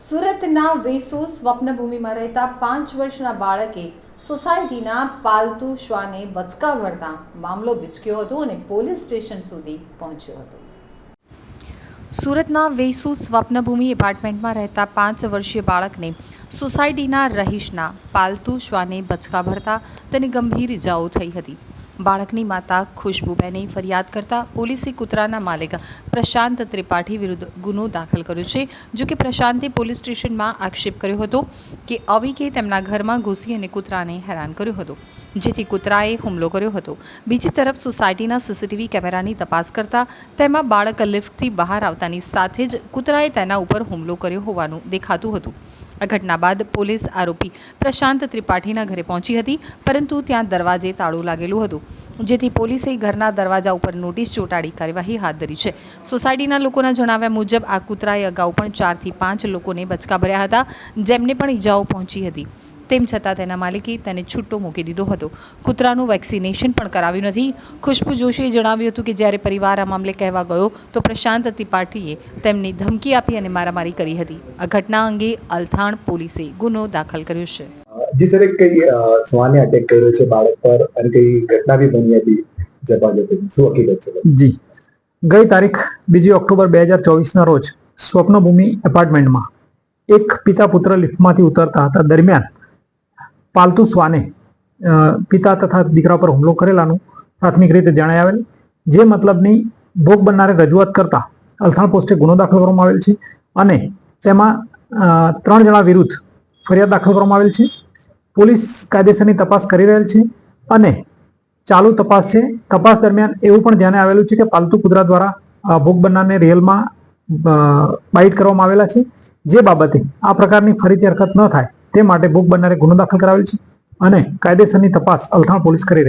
સુરતના વેસુ સ્વપ્નભૂમિમાં રહેતા પાંચ વર્ષના બાળકે સોસાયટીના પાલતુ શ્વાને બચકા ભરતા મામલો બિચક્યો હતો અને પોલીસ સ્ટેશન સુધી પહોંચ્યો હતો. સુરતના વેસુ સ્વપ્નભૂમિ એપાર્ટમેન્ટમાં રહેતા પાંચ વર્ષીય બાળકને સોસાયટીના રહીશના પાલતુ શ્વાને બચકા ભરતા તેને ગંભીર ઇજાઓ થઈ હતી. બાળકની માતા ખુશ્બુબેને ફરિયાદ કરતા પોલીસે કૂતરાના માલિક પ્રશાંત ત્રિપાઠી વિરુદ્ધ ગુનો દાખલ કર્યો છે. જો કે પ્રશાંતે પોલીસ સ્ટેશનમાં આક્ષેપ કર્યો હતો કે અવિકે તેમના ઘરમાં ઘૂસી અને કૂતરાને હેરાન કર્યો હતો, જેથી કૂતરાએ હુમલો કર્યો હતો. બીજી તરફ સોસાયટીના સીસીટીવી કેમેરાની તપાસ કરતા તેમાં બાળક લિફ્ટથી બહાર આવતાની સાથે જ કૂતરાએ તેના ઉપર હુમલો કર્યો હોવાનું દેખાતું હતું. આ ઘટના બાદ પોલીસ આરોપી પ્રશાંત ત્રિપાઠીના ઘરે પહોંચી હતી, પરંતુ ત્યાં દરવાજે તાળું લાગેલું હતું. જેથી પોલીસે ઘરના દરવાજા ઉપર નોટિસ ચોંટાડી કાર્યવાહી હાથ ધરી છે. સોસાયટીના લોકોના જણાવ્યા મુજબ, આ કૂતરાએ અગાઉ પણ ચારથી પાંચ લોકોને બચકા ભર્યા હતા, જેમને પણ ઈજાઓ પહોંચી હતી. તેમ છતાં તેના માલિકે તેને છૂટો મૂકી દીધો હતો. કૂતરાનું વેક્સિનેશન પણ કરાવ્યું નથી. ખુશ્બુ જોશીએ જણાવ્યું હતું કે જ્યારે પરિવાર આ મામલે કહેવા ગયો તો પ્રશાંત ત્રિપાઠીએ તેમની ધમકી આપી અને મારામારી કરી હતી. આ ઘટના અંગે અલથાણ પોલીસે ગુનો દાખલ કર્યો છે. જી સર એક કઈ શ્વાને અટેક કર્યો છે બાળક પર અને કઈ ઘટના બી બની હતી જે શું હકીકત છે? જી. ગઈ તારીખ બીજી ઓક્ટોબર બે હજાર ચોવીસના રોજ સ્વપ્નભૂમિ એપાર્ટમેન્ટમાં એક પિતા પુત્ર લિફ્ટમાંથી ઉતરતા હતા. દરમિયાન પાલતુ શ્વાને પિતા તથા દીકરા પર હુમલો કરેલાનું પ્રાથમિક રીતે જણાય આવેલ, જે મતલબની ભોગ બનનારે રજૂઆત કરતા અલથાણ પોસ્ટે ગુનો દાખલ કરવામાં આવેલ છે અને તેમાં ત્રણ જણા વિરુદ્ધ ફરિયાદ દાખલ કરવામાં આવેલ છે. પોલીસ કાયદેસરની તપાસ કરી રહેલ છે અને ચાલુ તપાસ છે. તપાસ દરમિયાન એવું પણ ધ્યાને આવેલું છે કે પાલતુ કૂતરા દ્વારા ભોગ બનનારને રેલમાં બાઇટ કરવામાં આવેલા છે. જે બાબતે આ પ્રકારની ફરીથી હરકત ન થાય તે માટે ભોગ બનનારે ગુનો દાખલ કરાવેલ છે અને કાયદેસરની તપાસ અલથાણ પોલીસ કરી રહી છે.